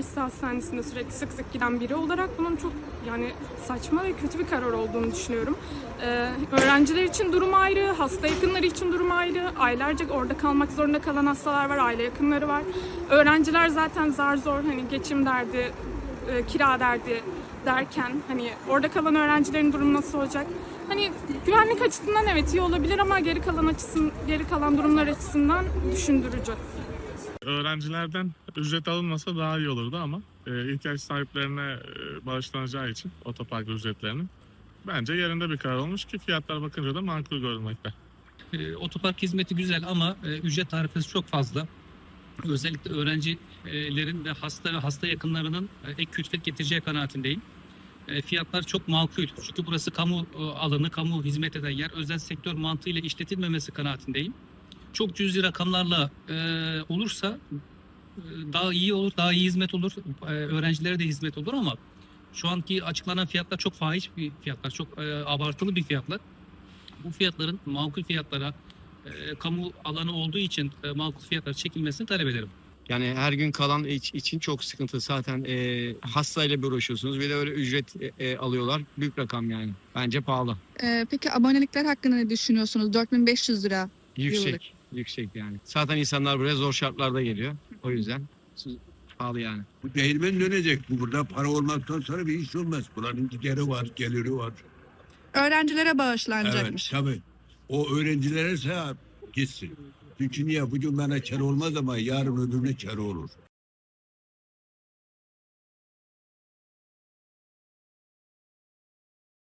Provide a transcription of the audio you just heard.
üniversite hastanesinde sürekli sık sık giden biri olarak bunun çok yani saçma ve kötü bir karar olduğunu düşünüyorum. Ee, öğrenciler için durum ayrı, hasta yakınları için durum ayrı. Aylarca orada kalmak zorunda kalan hastalar var, aile yakınları var. Öğrenciler zaten zar zor hani geçim derdi, e, kira derdi derken hani orada kalan öğrencilerin durumu nasıl olacak? Hani güvenlik açısından evet iyi olabilir ama geri kalan açısın geri kalan durumlar açısından düşündürücü. Öğrencilerden ücret alınmasa daha iyi olurdu ama e, ihtiyaç sahiplerine e, bağışlanacağı için otopark ücretlerinin bence yerinde bir karar olmuş ki fiyatlar bakınca da makul görünmekte. E, otopark hizmeti güzel ama e, ücret tarifesi çok fazla. Özellikle öğrencilerin ve hasta ve hasta yakınlarının e, ek külfet getireceği kanaatindeyim. E, fiyatlar çok makul. Çünkü burası kamu e, alanı, kamu hizmet eden yer. Özel sektör mantığıyla işletilmemesi kanaatindeyim. Çok cüzi rakamlarla e, olursa e, daha iyi olur, daha iyi hizmet olur. E, öğrencilere de hizmet olur ama şu anki açıklanan fiyatlar çok fahiş bir fiyatlar, çok e, abartılı bir fiyatlar bu fiyatların makul fiyatlara e, kamu alanı olduğu için e, makul fiyatlar çekilmesini talep ederim. Yani her gün kalan iç- için çok sıkıntı. Zaten e, hastayla bir uğraşıyorsunuz. Bir de öyle ücret e, e, alıyorlar. Büyük rakam yani. Bence pahalı. Ee, peki abonelikler hakkında ne düşünüyorsunuz? 4500 lira. Yüksek. Yıllık. Yüksek yani. Zaten insanlar buraya zor şartlarda geliyor. O yüzden pahalı yani. Bu değirmen dönecek. Bu burada para olmaktan sonra bir iş olmaz. Buranın gideri var, geliri var. Öğrencilere Evet, bağışlanacakmış. tabii. O öğrencilere ise gitsin. Çünkü niye? Bugün bana kere olmaz ama yarın öbürüne kere olur.